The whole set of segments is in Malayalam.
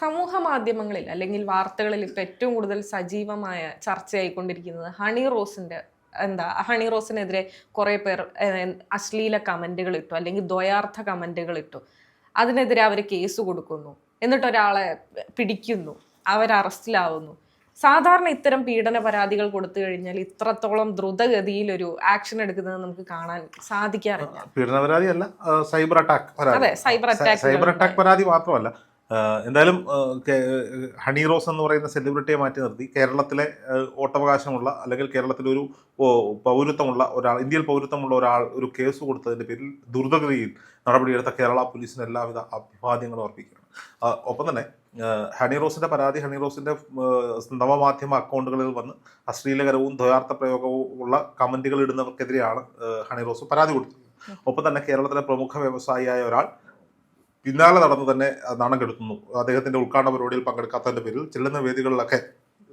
സമൂഹ മാധ്യമങ്ങളിൽ അല്ലെങ്കിൽ വാർത്തകളിൽ ഇപ്പോൾ ഏറ്റവും കൂടുതൽ സജീവമായ ചർച്ചയായിക്കൊണ്ടിരിക്കുന്നത് ഹണി റോസിന്റെ എന്താ ഹണി റോസിനെതിരെ കുറേ പേർ അശ്ലീല കമന്റുകൾ ഇട്ടു അല്ലെങ്കിൽ ദ്വയാർത്ഥ കമന്റുകൾ ഇട്ടു. അതിനെതിരെ അവർ കേസ് കൊടുക്കുന്നു. എന്നിട്ട് ഒരാളെ പിടിക്കുന്നു. അവർ അറസ്റ്റിലാവുന്നു. സാധാരണ ഇത്തരം പീഡന പരാതികൾ കൊടുത്തു കഴിഞ്ഞാൽ ഇത്രത്തോളം ദ്രുതഗതിയിൽ ഒരു ആക്ഷൻ എടുക്കുന്നത് നമുക്ക് കാണാൻ സാധിക്കാറില്ല. പീഡന പരാതി അല്ല സൈബർ അറ്റാക്ക് അതെ, സൈബർ അറ്റാക്ക് സൈബർ അറ്റാക്ക് പരാതി മാത്രമല്ല എന്തായാലും ഹണി റോസ് എന്ന് പറയുന്ന സെലിബ്രിറ്റിയെ മാറ്റി നിർത്തി. കേരളത്തിലെ ഓട്ടവകാശമുള്ള വോട്ടവകാശമുള്ള അല്ലെങ്കിൽ കേരളത്തിലെ ഒരു പൗരത്വമുള്ള ഒരാൾ ഇന്ത്യയിൽ പൗരത്വമുള്ള ഒരാൾ ഒരു കേസ് കൊടുത്തതിന്റെ പേരിൽ ദ്രുതഗതിയിൽ നടപടിയെടുത്ത കേരള പോലീസിന് എല്ലാവിധ അഭിവാദ്യങ്ങളും അർപ്പിക്കുകയാണ്. ഒപ്പം തന്നെ ഹണി റോസിന്റെ പരാതി ഹണി റോസിന്റെ നവമാധ്യമ അക്കൗണ്ടുകളിൽ വന്ന് അശ്ലീലകരവും ദ്വയാർത്ഥ പ്രയോഗവും ഉള്ള കമന്റുകൾ ഇടുന്നവർക്കെതിരെയാണ് ഹണി റോസ് പരാതി കൊടുത്തത്. ഒപ്പം തന്നെ കേരളത്തിലെ പ്രമുഖ വ്യവസായിയായ ഒരാൾ പിന്നാലെ നടന്ന് തന്നെ നാണം കെടുത്തുന്നു. അദ്ദേഹത്തിന്റെ ഉദ്ഘാടന പരിപാടിയിൽ പങ്കെടുക്കാത്തതിന്റെ പേരിൽ ചെല്ലുന്ന വേദികളിലൊക്കെ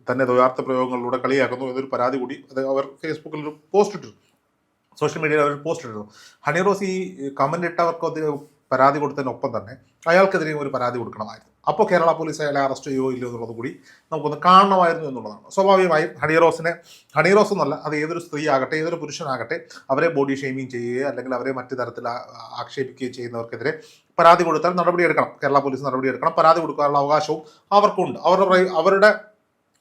തന്നെ ദ്വയാർത്ഥ പ്രയോഗങ്ങളിലൂടെ കളിയാക്കുന്നു എന്നൊരു പരാതി കൂടി അവർ ഫേസ്ബുക്കിൽ ഒരു പോസ്റ്റ് ഇട്ടിരുന്നു സോഷ്യൽ മീഡിയയിൽ അവർ പോസ്റ്റ് ഇട്ടു ഹണി റോസ് ഈ കമന്റ് ഇട്ടവർക്ക് പരാതി കൊടുത്തതിനൊപ്പം തന്നെ അയാൾക്കെതിരെയും ഒരു പരാതി കൊടുക്കണമായിരുന്നു. അപ്പോൾ കേരള പോലീസ് അയാളെ അറസ്റ്റ് ചെയ്യുമോ ഇല്ലയോ എന്നുള്ളത് കൂടി നമുക്കൊന്ന് കാണണമായിരുന്നു എന്നുള്ളതാണ്. സ്വാഭാവികമായും ഹണി റോസിനെ ഹണി റോസ് എന്നല്ല അത് ഏതൊരു സ്ത്രീ ആകട്ടെ ഏതൊരു പുരുഷനാകട്ടെ അവരെ ബോഡി ഷെയ്മിങ് ചെയ്യുകയോ അല്ലെങ്കിൽ അവരെ മറ്റു തരത്തിൽ ആക്ഷേപിക്കുകയോ ചെയ്യുന്നവർക്കെതിരെ പരാതി കൊടുത്താൽ നടപടിയെടുക്കണം കേരള പോലീസ് നടപടി എടുക്കണം. പരാതി കൊടുക്കാനുള്ള അവകാശവും അവർക്കുണ്ട് അവരുടെ അവരുടെ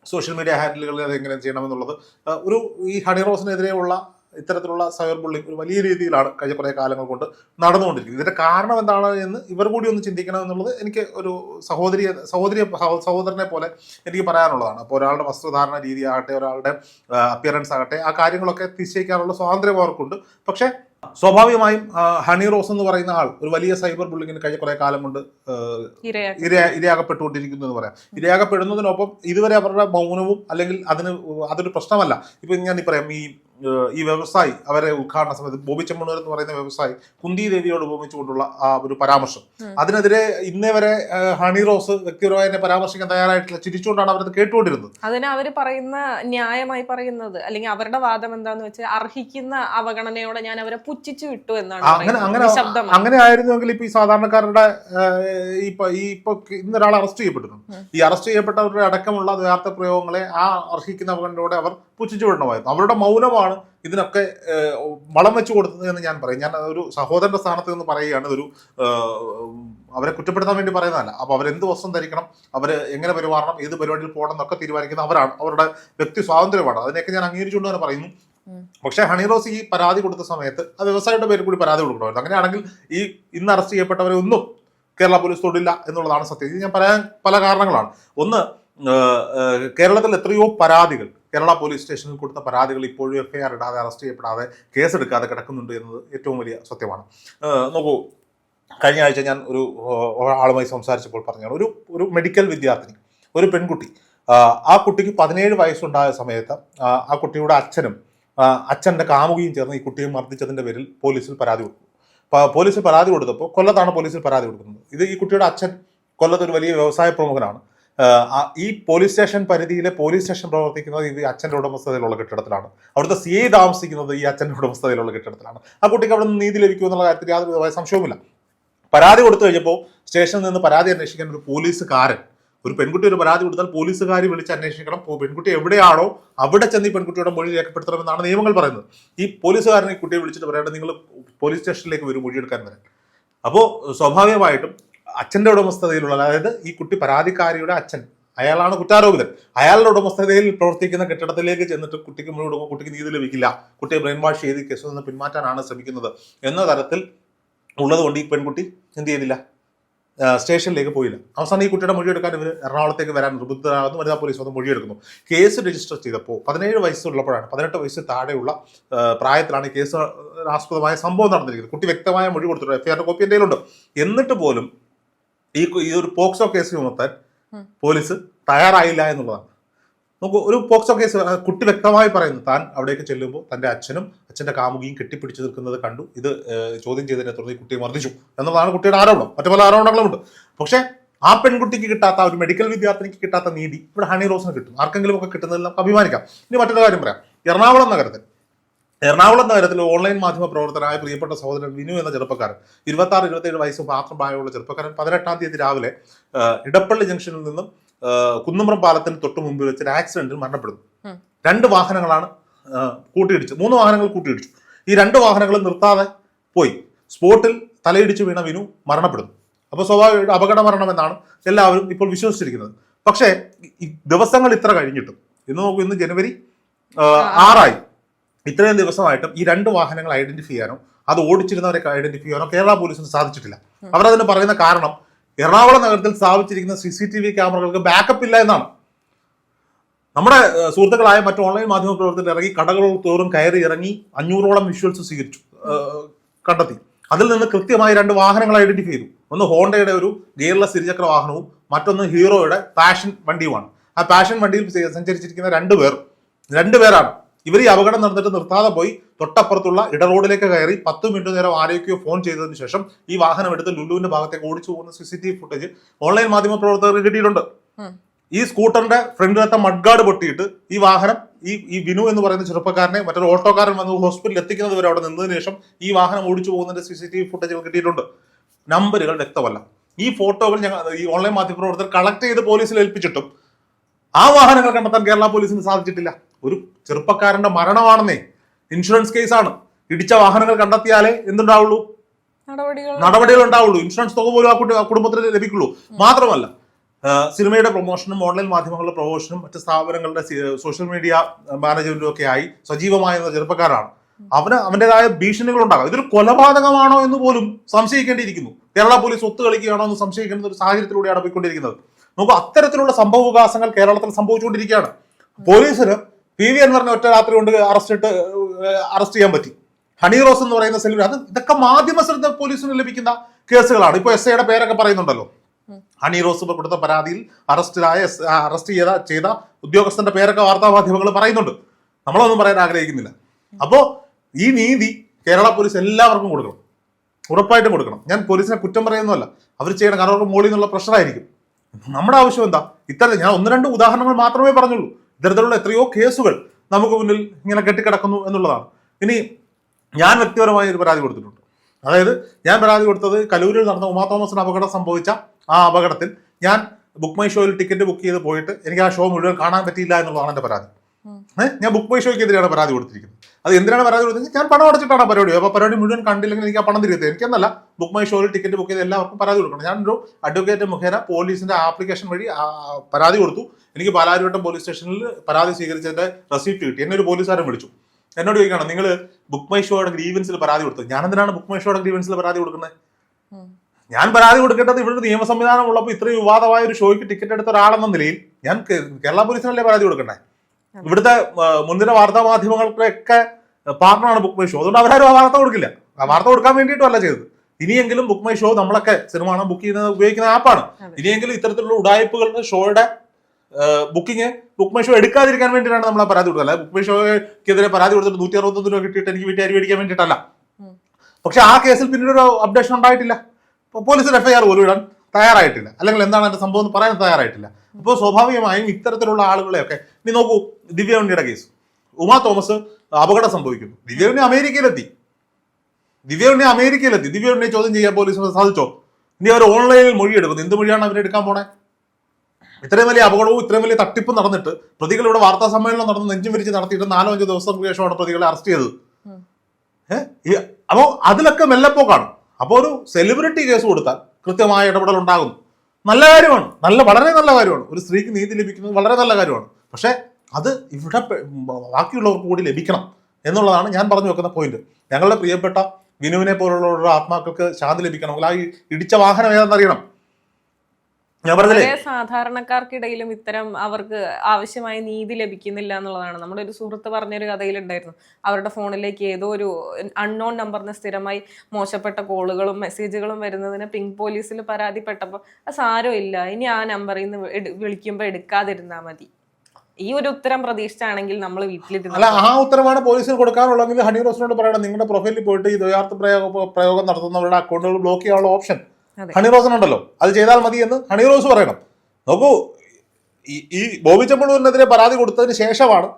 സോഷ്യൽ മീഡിയ ഹാൻഡിലുകളിൽ അത് എങ്ങനെ ചെയ്യണമെന്നുള്ളത് ഒരു ഈ ഹണി റോസിനെതിരെയുള്ള ഇത്തരത്തിലുള്ള സൈബർ ബുള്ളിംഗ് ഒരു വലിയ രീതിയിലാണ് കഴിഞ്ഞ കുറേ കാലങ്ങൾ കൊണ്ട് നടന്നുകൊണ്ടിരിക്കുന്നത്. ഇതിന്റെ കാരണം എന്താണ് എന്ന് ഇവർ കൂടി ഒന്ന് ചിന്തിക്കണം എന്നുള്ളത് എനിക്ക് ഒരു സഹോദരി സഹോദരി സഹോദരനെ പോലെ എനിക്ക് പറയാനുള്ളതാണ്. അപ്പോൾ ഒരാളുടെ വസ്ത്രധാരണ രീതി ആകട്ടെ ഒരാളുടെ അപ്പിയറൻസ് ആകട്ടെ ആ കാര്യങ്ങളൊക്കെ നിശ്ചയിക്കാനുള്ള സ്വാതന്ത്ര്യം അവർക്കുണ്ട്. പക്ഷേ സ്വാഭാവികമായും ഹണി റോസ് എന്ന് പറയുന്ന ആൾ ഒരു വലിയ സൈബർ ബുള്ളിങ്ങിന് കഴിഞ്ഞ കുറെ കാലം കൊണ്ട് ഇരയാകപ്പെട്ടുകൊണ്ടിരിക്കുന്നു എന്ന് പറയാം. ഇരയാകപ്പെടുന്നതിനൊപ്പം ഇതുവരെ അവരുടെ മൗനവും അല്ലെങ്കിൽ അതിന് അതൊരു പ്രശ്നമല്ല. ഇപ്പൊ ഞാൻ ഈ പറയാം ഈ ഈ വ്യവസായി അവരെ ഉദ്ഘാടന സമയത്ത് ബോബി ചെമ്മണൂർ എന്ന് പറയുന്ന വ്യവസായി കുന്തി ദേവിയോട് ഉപമിച്ചുകൊണ്ടുള്ള ആ ഒരു പരാമർശം. അതിനെതിരെ ഇന്നേ വരെ ഹണി റോസ് വ്യക്തിപരമായി എന്നെ പരാമർശിക്കാൻ തയ്യാറായിട്ടില്ല. ചിരിച്ചുകൊണ്ടാണ് അവരത് കേട്ടുകൊണ്ടിരുന്നത്. അതിന് അവർ പറയുന്ന ന്യായമായി പറയുന്നത് അല്ലെങ്കിൽ അവരുടെ വാദം എന്താന്ന് വെച്ചാൽ അർഹിക്കുന്ന അവഗണനയോടെ ഞാൻ അവരെ പുച്ഛിച്ചു വിട്ടു എന്നാണ് അങ്ങനെ അങ്ങനെ അങ്ങനെ ആയിരുന്നുവെങ്കിൽ ഇപ്പൊ ഈ സാധാരണക്കാരുടെ ഇപ്പൊ ഈ ഇപ്പൊ ഇന്നൊരാൾ അറസ്റ്റ് ചെയ്യപ്പെട്ടിരുന്നു. ഈ അറസ്റ്റ് ചെയ്യപ്പെട്ടവരുടെ അടക്കമുള്ള യഥാർത്ഥ പ്രയോഗങ്ങളെ ആ അർഹിക്കുന്ന അവഗണനയോടെ അവർ പുച്ഛിച്ചു വിടണമായിരുന്നു. അവരുടെ മൗനമാണ് ഇതിനൊക്കെ ഏഹ്, വളം വെച്ചു കൊടുത്തത് എന്ന് ഞാൻ പറയും. ഞാൻ ഒരു സഹോദരന്റെ സ്ഥാനത്ത് നിന്ന് പറയുകയാണ്. ഒരു അവരെ കുറ്റപ്പെടുത്താൻ വേണ്ടി പറയുന്നതല്ല. അപ്പൊ അവരെന്ത് വസ്ത്രം ധരിക്കണം അവർ എങ്ങനെ പെരുമാറണം ഏത് പരിപാടിയിൽ പോകണം എന്നൊക്കെ തീരുമാനിക്കുന്ന അവരാണ്. അവരുടെ വ്യക്തി സ്വാതന്ത്ര്യമാണ്. അതിനെയൊക്കെ ഞാൻ അംഗീകരിച്ചുകൊണ്ട് തന്നെ പറയുന്നു. പക്ഷേ ഹണി റോസ് ഈ പരാതി കൊടുത്ത സമയത്ത് ആ വ്യവസായിയുടെ പേരിൽ കൂടി പരാതി കൊടുക്കണമായിരുന്നു. അങ്ങനെയാണെങ്കിൽ ഈ ഇന്ന് അറസ്റ്റ് ചെയ്യപ്പെട്ടവരെ ഒന്നും കേരള പോലീസ് തൊടില്ല എന്നുള്ളതാണ് സത്യം. ഇത് ഞാൻ പറയാൻ പല കാരണങ്ങളാണ്. ഒന്ന് കേരളത്തിൽ എത്രയോ പരാതികൾ കേരള പോലീസ് സ്റ്റേഷനിൽ കൊടുത്ത പരാതികൾ ഇപ്പോഴും എഫ്ഐആർ ഇടാതെ അറസ്റ്റ് ചെയ്യപ്പെടാതെ കേസെടുക്കാതെ കിടക്കുന്നുണ്ട് എന്നത് ഏറ്റവും വലിയ സത്യമാണ്. നോക്കൂ കഴിഞ്ഞ ആഴ്ച ഞാൻ ഒരു ആളുമായി സംസാരിച്ചപ്പോൾ പറഞ്ഞാണ് ഒരു ഒരു മെഡിക്കൽ വിദ്യാർത്ഥിനി ഒരു പെൺകുട്ടി ആ കുട്ടിക്ക് പതിനേഴ് വയസ്സുണ്ടായ സമയത്ത് ആ കുട്ടിയുടെ അച്ഛനും അച്ഛന്റെ കാമുകിയും ചേർന്ന് ഈ കുട്ടിയെ മർദ്ദിച്ചതിന്റെ പേരിൽ പോലീസിൽ പരാതി കൊടുത്തു. പോലീസിൽ പരാതി കൊടുത്തപ്പോൾ കൊല്ലത്താണ് പോലീസിൽ പരാതി കൊടുക്കുന്നത്. ഇത് ഈ കുട്ടിയുടെ അച്ഛൻ കൊല്ലത്ത് ഒരു വലിയ വ്യവസായ പ്രമുഖനാണ്. ഈ പോലീസ് സ്റ്റേഷൻ പരിധിയിലെ പോലീസ് സ്റ്റേഷൻ പ്രവർത്തിക്കുന്നത് ഇത് അച്ഛന്റെ ഉടമസ്ഥതയിലുള്ള കെട്ടിടത്തിലാണ്. അവിടുത്തെ സി ഐ താമസിക്കുന്നത് ഈ അച്ഛന്റെ ഉടമസ്ഥതയിലുള്ള കെട്ടിടത്തിലാണ്. ആ കുട്ടിക്ക് അവിടെ നിന്ന് നീതി ലഭിക്കും എന്നുള്ള കാര്യത്തിൽ യാതൊരു സംശയവുമില്ല. പരാതി കൊടുത്തു കഴിഞ്ഞപ്പോൾ സ്റ്റേഷനിൽ നിന്ന് പരാതി അന്വേഷിക്കാൻ ഒരു പോലീസുകാരൻ ഒരു പെൺകുട്ടി ഒരു പരാതി കൊടുത്താൽ പോലീസുകാർ വിളിച്ച് അന്വേഷിക്കണം. പെൺകുട്ടി എവിടെയാണോ അവിടെ ചെന്ന് ഈ പെൺകുട്ടിയുടെ മൊഴി രേഖപ്പെടുത്തണമെന്നാണ് നിയമങ്ങൾ പറയുന്നത്. ഈ പോലീസുകാരനെ കുട്ടിയെ വിളിച്ചിട്ട് പറയേണ്ടത് നിങ്ങൾ പോലീസ് സ്റ്റേഷനിലേക്ക് വരും മൊഴിയെടുക്കാൻ വരാൻ. അപ്പോൾ സ്വാഭാവികമായിട്ടും അച്ഛന്റെ ഉടമസ്ഥതയിലുള്ള അതായത് ഈ കുട്ടി പരാതിക്കാരിയുടെ അച്ഛൻ അയാളാണ് കുറ്റാരോപിതൻ. അയാളുടെ ഉടമസ്ഥതയിൽ പ്രവർത്തിക്കുന്ന കെട്ടിടത്തിലേക്ക് ചെന്നിട്ട് കുട്ടിക്ക് മുഴുവൻ കൊടുക്കുമ്പോൾ കുട്ടിക്ക് നീതി ലഭിക്കില്ല. കുട്ടിയെ ബ്രെയിൻ വാഷ് ചെയ്ത് കേസിൽ നിന്ന് പിന്മാറ്റാനാണ് ശ്രമിക്കുന്നത്. എന്ന തരത്തിൽ ഉള്ളതുകൊണ്ട് ഈ പെൺകുട്ടി എന്ത് ചെയ്തില്ല? സ്റ്റേഷനിലേക്ക് പോയില്ല. അവസാനം ഈ കുട്ടിയുടെ മൊഴിയെടുക്കാൻ ഇവർ എറണാകുളത്തേക്ക് വരാൻ നിർബന്ധിതരാകുന്നു. വനിതാ പോലീസ് വന്ന് മൊഴിയെടുക്കുന്നു. കേസ് രജിസ്റ്റർ ചെയ്തപ്പോൾ പതിനേഴ് വയസ്സുള്ളപ്പോഴാണ് പതിനെട്ട് വയസ്സ് താഴെയുള്ള പ്രായത്തിലാണ് കേസ് ആസ്പദമായ സംഭവം നടന്നിരിക്കുന്നത്. കുട്ടി വ്യക്തമായ മൊഴി കൊടുത്തിട്ടുണ്ട്. എഫ്ഐആറിന്റെ കോപ്പി എന്റെ കയ്യിലുണ്ട്. എന്നിട്ട് പോലും ഈ ഈ ഒരു പോക്സോ കേസ് ചുമത്താൻ. പോലീസ് തയ്യാറായില്ല എന്നുള്ളതാണ്. നമുക്ക് ഒരു പോക്സോ കേസ് കുട്ടി വ്യക്തമായി പറയുന്നു താൻ അവിടേക്ക് ചെല്ലുമ്പോൾ തന്റെ അച്ഛനും അച്ഛന്റെ കാമുകിയും കെട്ടിപ്പിടിച്ചു നിൽക്കുന്നത് കണ്ടു. ഇത് ചോദ്യം ചെയ്തതിനെ തുടർന്ന് കുട്ടിയെ മർദ്ദിച്ചു. എന്നുള്ളതാണ് കുട്ടിയുടെ ആരോപണം. മറ്റു പല ആരോപണങ്ങളുമുണ്ട്. പക്ഷേ ആ പെൺകുട്ടിക്ക് കിട്ടാത്ത ഒരു മെഡിക്കൽ വിദ്യാർത്ഥിനിക്ക് കിട്ടാത്ത നീതി ഇവിടെ ഹണി റോസിന് കിട്ടും. ആർക്കെങ്കിലും ഒക്കെ കിട്ടുന്നതിൽ നമുക്ക് അഭിമാനിക്കാം. ഇനി മറ്റൊരു കാര്യം പറയാം. എറണാകുളം നഗരത്തിൽ എറണാകുളം നഗരത്തിൽ ഓൺലൈൻ മാധ്യമ പ്രവർത്തകനായ പ്രിയപ്പെട്ട സഹോദരൻ വിനു എന്ന ചെറുപ്പക്കാരൻ ഇരുപത്തി ആറ് ഇരുപത്തേഴ് വയസ്സ് മാത്രം പ്രായമുള്ള ചെറുപ്പക്കാരൻ പതിനെട്ടാം തീയതി രാവിലെ ഇടപ്പള്ളി ജംഗ്ഷനിൽ നിന്നും കുന്നുമ്പ്രം പാലത്തിന് തൊട്ട് മുമ്പിൽ വെച്ച് ഒരു ആക്സിഡന്റിൽ മരണപ്പെടുന്നു. രണ്ട് വാഹനങ്ങളാണ് കൂട്ടിയിടിച്ചു മൂന്ന് വാഹനങ്ങൾ കൂട്ടിയിടിച്ചു. ഈ രണ്ട് വാഹനങ്ങളും നിർത്താതെ പോയി. സ്പോട്ടിൽ തലയിടിച്ച് വീണ വിനു മരണപ്പെടുന്നു. അപ്പോൾ സ്വാഭാവിക അപകട മരണം എന്നാണ് എല്ലാവരും ഇപ്പോൾ വിശ്വസിച്ചിരിക്കുന്നത്. പക്ഷേ ദിവസങ്ങൾ ഇത്ര കഴിഞ്ഞിട്ടും. ഇന്ന് നോക്കൂ ഇന്ന് ജനുവരി ആറായി. ഇത്രയും ദിവസമായിട്ടും ഈ രണ്ട് വാഹനങ്ങൾ ഐഡന്റിഫൈ ചെയ്യാനോ അത് ഓടിച്ചിരുന്നവരെ ഐഡന്റിഫൈ ചെയ്യാനോ കേരള പോലീസിന് സാധിച്ചിട്ടില്ല. അവരതിന് അതിന് പറയുന്ന കാരണം എറണാകുളം നഗരത്തിൽ സ്ഥാപിച്ചിരിക്കുന്ന സി സി ടി വി ക്യാമറകൾക്ക് ബാക്കപ്പ് ഇല്ല എന്നാണ്. നമ്മുടെ സുഹൃത്തുക്കളായ മറ്റു ഓൺലൈൻ മാധ്യമ പ്രവർത്തകർ ഇറങ്ങി കടകൾ തോറും കയറി ഇറങ്ങി അഞ്ഞൂറോളം വിഷ്വൽസ് സ്വീകരിച്ചു കണ്ടെത്തി. അതിൽ നിന്ന് കൃത്യമായി രണ്ട് വാഹനങ്ങൾ ഐഡന്റിഫൈ ചെയ്തു. ഒന്ന് ഹോണ്ടയുടെ ഒരു ഗിയർലെസ് ഇരുചക്ര വാഹനവും മറ്റൊന്ന് ഹീറോയുടെ പാഷൻ വണ്ടിയുമാണ്. ആ പാഷൻ വണ്ടിയിൽ സഞ്ചരിച്ചിരിക്കുന്ന രണ്ട് പേർ രണ്ട് പേരാണ്. ഇവർ ഈ അപകടം നടന്നിട്ട് നിർത്താതെ പോയി തൊട്ടപ്പുറത്തുള്ള ഇട റോഡിലേക്ക് കയറി പത്ത് മിനിറ്റ് നേരം ആരോഗ്യോ ഫോൺ ചെയ്തതിന് ശേഷം ഈ വാഹനം എടുത്ത് ലുലുവിന്റെ ഭാഗത്തേക്ക് ഓടിച്ചു പോകുന്ന C C T V footage online മാധ്യമ പ്രവർത്തകർ കിട്ടിയിട്ടുണ്ട്. ഈ സ്കൂട്ടറിന്റെ ഫ്രണ്ടിലത്തെ മഡ്ഗാർഡ് പൊട്ടിയിട്ട് ഈ വാഹനം ഈ ഈ വിനു എന്ന് പറയുന്ന ചെറുപ്പക്കാരനെ മറ്റൊരു ഓട്ടോക്കാരൻ വന്ന് ഹോസ്പിറ്റലിൽ എത്തിക്കുന്നത് വരെ അവിടെ നിന്നതിന് ശേഷം ഈ വാഹനം ഓടിച്ചു പോകുന്നതിന്റെ സി സി ടി വി ഫുട്ടേജുകൾ കിട്ടിയിട്ടുണ്ട്. നമ്പറുകൾ വ്യക്തമല്ല. ഈ ഫോട്ടോകൾ ഞങ്ങൾ ഈ ഓൺലൈൻ മാധ്യമ പ്രവർത്തകർ കളക്ട് ചെയ്ത് പോലീസിൽ ഏൽപ്പിച്ചിട്ടും ആ വാഹനങ്ങൾ കണ്ടെത്താൻ കേരള പോലീസിന് സാധിച്ചിട്ടില്ല. ഒരു ചെറുപ്പക്കാരന്റെ മരണമാണെന്നേ ഇൻഷുറൻസ് കേസാണ് ഇടിച്ച വാഹനങ്ങൾ കണ്ടെത്തിയാലേ എന്തുണ്ടാവുള്ളൂ? നടപടികൾ ഉണ്ടാവുള്ളൂ. ഇൻഷുറൻസ് തുക പോലും ആ കുട്ടി ആ കുടുംബത്തിന് ലഭിക്കുള്ളൂ. മാത്രമല്ല സിനിമയുടെ പ്രൊമോഷനും ഓൺലൈൻ മാധ്യമങ്ങളുടെ പ്രൊമോഷനും മറ്റ് സ്ഥാപനങ്ങളുടെ സോഷ്യൽ മീഡിയ മാനേജ്മെന്റും ഒക്കെ ആയി സജീവമായ ചെറുപ്പക്കാരാണ്. അവന് അവന്റെതായ ഭീഷണികൾ ഉണ്ടാകാം. ഇതൊരു കൊലപാതകമാണോ എന്ന് പോലും സംശയിക്കേണ്ടിയിരിക്കുന്നു. കേരള പോലീസ് ഒത്തു കളിക്കുകയാണോ എന്ന് സംശയിക്കുന്ന ഒരു സാഹചര്യത്തിലൂടെയാണ് പോയിക്കൊണ്ടിരിക്കുന്നത്. നമുക്ക് അത്തരത്തിലുള്ള സംഭവ വികാസങ്ങൾ കേരളത്തിൽ സംഭവിച്ചുകൊണ്ടിരിക്കുകയാണ്. പോലീസിന് പി വി എന്ന് പറഞ്ഞ ഒറ്റ രാത്രി കൊണ്ട് അറസ്റ്റ് ഇട്ട് അറസ്റ്റ് ചെയ്യാൻ പറ്റി. ഹണി റോസ് എന്ന് പറയുന്ന സെലിബ്രിറ്റി അത് ഇതൊക്കെ മാധ്യമ ശ്രദ്ധ പോലീസിന് ലഭിക്കുന്ന കേസുകളാണ്. ഇപ്പൊ എസ് ഐയുടെ പേരൊക്കെ പറയുന്നുണ്ടല്ലോ. ഹണി റോസ് കൊടുത്ത പരാതിയിൽ അറസ്റ്റിലായ അറസ്റ്റ് ചെയ്ത ചെയ്ത ഉദ്യോഗസ്ഥന്റെ പേരൊക്കെ വാർത്താ മാധ്യമങ്ങൾ പറയുന്നുണ്ട്. നമ്മളൊന്നും പറയാൻ ആഗ്രഹിക്കുന്നില്ല. അപ്പോ ഈ നീതി കേരള പോലീസ് എല്ലാവർക്കും കൊടുക്കണം. ഉറപ്പായിട്ടും കൊടുക്കണം. ഞാൻ പോലീസിനെ കുറ്റം പറയുന്നതല്ല. അവർ ചെയ്യണം. കാരണം അവർക്ക് മുകളിൽ നിന്നുള്ള പ്രഷറായിരിക്കും. നമ്മുടെ ആവശ്യം എന്താ? ഇത്തരം ഞാൻ ഒന്ന് രണ്ട് ഉദാഹരണങ്ങൾ മാത്രമേ പറഞ്ഞുള്ളൂ. ഇത്തരത്തിലുള്ള എത്രയോ കേസുകൾ നമുക്ക് മുന്നിൽ ഇങ്ങനെ കെട്ടിക്കിടക്കുന്നു എന്നുള്ളതാണ്. ഇനി ഞാൻ വ്യക്തിപരമായി ഒരു പരാതി കൊടുത്തിട്ടുണ്ട്. അതായത് ഞാൻ പരാതി കൊടുത്തത് കലൂരിൽ നടന്ന ഉമാ തോമസിന് അപകടം സംഭവിച്ച ആ അപകടത്തിൽ ഞാൻ ബുക്ക് മൈ ഷോയിൽ ടിക്കറ്റ് ബുക്ക് ചെയ്ത് പോയിട്ട് എനിക്ക് ആ ഷോ മുഴുവൻ കാണാൻ പറ്റിയില്ല എന്നുള്ളതാണ് എന്റെ പരാതി. ഞാൻ ബുക്ക് മൈ ഷോയ്ക്കെതിരെയാണ് പരാതി കൊടുത്തിരിക്കുന്നത്. അത് എന്തിനാണ് പരാതി കൊടുത്തത്? ഞാൻ പണം അടച്ചിട്ടാണ് പരിപാടി. അപ്പോൾ പരിപാടി മുഴുവൻ കണ്ടില്ലെങ്കിൽ എനിക്ക് ആ പണം തിരികെ എനിക്ക് എനിക്കെന്നല്ല ബുക്ക് മൈ ഷോയിൽ ടിക്കറ്റ് ബുക്ക് ചെയ്ത് എല്ലാവർക്കും പരാതി കൊടുക്കണം. ഞാനൊരു അഡ്വക്കേറ്റ് മുഖേന പോലീസിന്റെ ആപ്ലിക്കേഷൻ വഴി പരാതി കൊടുത്തു. എനിക്ക് പാലാരിവട്ടം പോലീസ് സ്റ്റേഷനിൽ പരാതി സ്വീകരിച്ചതിന്റെ റെസിപ്റ്റ് കിട്ടി. എന്നെ ഒരു പോലീസുകാരൻ വിളിച്ചു. എന്നോട് ചോദിക്കണം നിങ്ങൾ ബുക്ക് മൈ ഷോയുടെ ഗ്രീവൻസിൽ പരാതി കൊടുത്തത്? ഞാൻ എന്തിനാണ് ബുക്ക് മൈ ഷോയുടെ ഗ്രീവൻസിൽ പരാതി കൊടുക്കുന്നത്? ഞാൻ പരാതി കൊടുക്കേണ്ടത് ഇവിടെ നിയമ സംവിധാനം ഉള്ളപ്പോൾ ഇത്രയും വിവാദമായ ഒരു ഷോയ്ക്ക് ടിക്കറ്റ് എടുത്ത ഒരാളെന്ന നിലയിൽ ഞാൻ കേരള പോലീസിനല്ലേ പരാതി കൊടുക്കണ്ടേ? ഇവിടുത്തെ മുൻനിര വാർത്താ മാധ്യമങ്ങൾക്കൊക്കെ പാർട്ണറാണ് ബുക്ക് മൈ ഷോ അതുകൊണ്ട് അവരാരും ആ വാർത്ത കൊടുക്കില്ല. ആ വാർത്ത കൊടുക്കാൻ വേണ്ടിയിട്ടല്ല ചെയ്തത്. ഇനിയെങ്കിലും ബുക്ക് മൈ ഷോ നമ്മളൊക്കെ സിനിമ കാണാൻ ബുക്ക് ചെയ്യുന്നത് ഉപയോഗിക്കുന്ന ആപ്പാണ് ഇനിയെങ്കിലും ഇത്തരത്തിലുള്ള ഉടായ്പകളുടെ ഷോയുടെ ബുക്കിംഗ് ബുക്ക് മൈ ഷോ എടുക്കാതിരിക്കാൻ വേണ്ടിയിട്ടാണ് നമ്മൾ പരാതി കൊടുത്തത്. അല്ലെ ബുക്ക് മൈ ഷോയ്ക്കെതിരെ പരാതി കൊടുത്തിട്ട് നൂറ്റി അറുപത്തൊന്ന് രൂപ കിട്ടിയിട്ട് എനിക്ക് വീട്ടിൽ അരി മേടിക്കാൻ വേണ്ടിയിട്ടല്ല. പക്ഷെ ആ കേസിൽ പിന്നീട് ഒരു അപ്ഡേഷൻ ഉണ്ടായിട്ടില്ല. പോലീസിൽ എഫ്ഐആർ പോലും ഇടാൻ തയ്യാറായിട്ടില്ല. അല്ലെങ്കിൽ എന്താണ് അതിന്റെ സംഭവം എന്ന് പറയാൻ തയ്യാറായിട്ടില്ല. അപ്പോൾ സ്വാഭാവികമായും ഇത്തരത്തിലുള്ള ആളുകളെയൊക്കെ നീ നോക്കൂ ദിവ്യവണ്ണിയുടെ കേസ്. ഉമാ തോമസ് അപകടം സംഭവിക്കുന്നു. ദിവ്യവണ്ണി അമേരിക്കയിലെത്തി. ദിവ്യവണ്ണി അമേരിക്കയിലെത്തി. ദിവ്യവണ്ണിയെ ചോദ്യം ചെയ്യാൻ പോലീസിന് സാധിച്ചോ? ഇനി അവർ ഓൺലൈനിൽ മൊഴി എടുക്കുന്നു എന്ത് മൊഴിയാണ് അവരെടുക്കാൻ പോണേ? ഇത്രയും വലിയ അപകടവും ഇത്രയും വലിയ തട്ടിപ്പും നടന്നിട്ട് പ്രതികൾ ഇവിടെ വാർത്താ സമ്മേളനം നടന്ന് നെഞ്ചും വിരിച്ച് നടത്തിയിട്ട് നാലോ അഞ്ചോ ദിവസം ശേഷമാണ് പ്രതികളെ അറസ്റ്റ് ചെയ്തത്. ഏഹ് അപ്പോൾ അതിലൊക്കെ മെല്ലപ്പോക്കാണ്. അപ്പോൾ ഒരു സെലിബ്രിറ്റി കേസ് കൊടുത്താൽ കൃത്യമായ ഇടപെടൽ ഉണ്ടാകുന്നു. നല്ല കാര്യമാണ്. നല്ല വളരെ നല്ല കാര്യമാണ്. ഒരു സ്ത്രീക്ക് നീതി ലഭിക്കുന്നത് വളരെ നല്ല കാര്യമാണ്. പക്ഷേ അത് ഇവിടെ ബാക്കിയുള്ളവർക്ക് കൂടി ലഭിക്കണം എന്നുള്ളതാണ് ഞാൻ പറഞ്ഞു വെക്കുന്ന പോയിന്റ് ഞങ്ങളുടെ പ്രിയപ്പെട്ട വിനുവിനെ പോലുള്ള ആത്മാക്കൾക്ക് ശാന്തി ലഭിക്കണമെങ്കിൽ ആ ഇടിച്ച വാഹനം ഏതാണെന്നറിയണം ഞാൻ പറഞ്ഞില്ലേ? സാധാരണക്കാർക്കിടയിലും ഇത്തരം അവർക്ക് ആവശ്യമായ നീതി ലഭിക്കുന്നില്ല എന്നുള്ളതാണ്. നമ്മുടെ ഒരു സുഹൃത്ത് പറഞ്ഞൊരു കഥയിലുണ്ടായിരുന്നു. അവരുടെ ഫോണിലേക്ക് ഏതോ ഒരു അൺനോൺ നമ്പറിന് സ്ഥിരമായി മോശപ്പെട്ട കോളുകളും മെസ്സേജുകളും വരുന്നതിന് പിങ്ക് പോലീസിൽ പരാതിപ്പെട്ടപ്പോൾ അത് സാരമില്ല ഇനി ആ നമ്പറിൽ നിന്ന് വിളിക്കുമ്പോൾ എടുക്കാതിരുന്നാൽ മതി. ഈ ഒരു ഉത്തരം പ്രതീക്ഷിച്ചാണെങ്കിൽ നമ്മൾ അല്ല വീട്ടിലിരുന്ന് ആ ഉത്തരവാണ് പോലീസിന് കൊടുക്കാറുള്ളതെങ്കിൽ ഹണി റോസിനോട് പറയണം നിങ്ങളുടെ പ്രൊഫൈലിൽ പോയിട്ട് ഈ ദ്വയാർത്ഥ പ്രയോഗ പ്രയോഗം നടത്തുന്നവരുടെ അക്കൗണ്ടുകൾ ബ്ലോക്ക് ചെയ്യാനുള്ള ഓപ്ഷൻ. ഹണി റോസിനുണ്ടല്ലോ അത് ചെയ്താൽ മതി എന്ന് ഹണി റോസ് പറയണം. നോക്കൂ ഈ ഈ ബോബി ചെമ്മണ്ണൂരിനെതിരെ പരാതി കൊടുത്തതിന് ശേഷമാണ്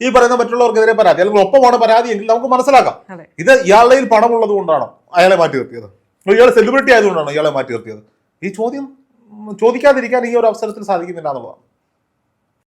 ഈ പറയുന്ന മറ്റുള്ളവർക്കെതിരെ പരാതി. അല്ലെങ്കിൽ ഒപ്പമാണ് പരാതി എങ്കിൽ നമുക്ക് മനസ്സിലാക്കാം. ഇത് ഇയാളുടെ പണം പണമുള്ളത് കൊണ്ടാണോ അയാളെ മാറ്റി നിർത്തിയത് ഇയാൾ സെലിബ്രിറ്റി ആയതുകൊണ്ടാണ് ഇയാളെ മാറ്റി നിർത്തിയത് ഈ ചോദ്യം ചോദിക്കാതിരിക്കാൻ ഈ ഒരു അവസരത്തിൽ സാധിക്കുന്നില്ല എന്നുള്ളതാണ്.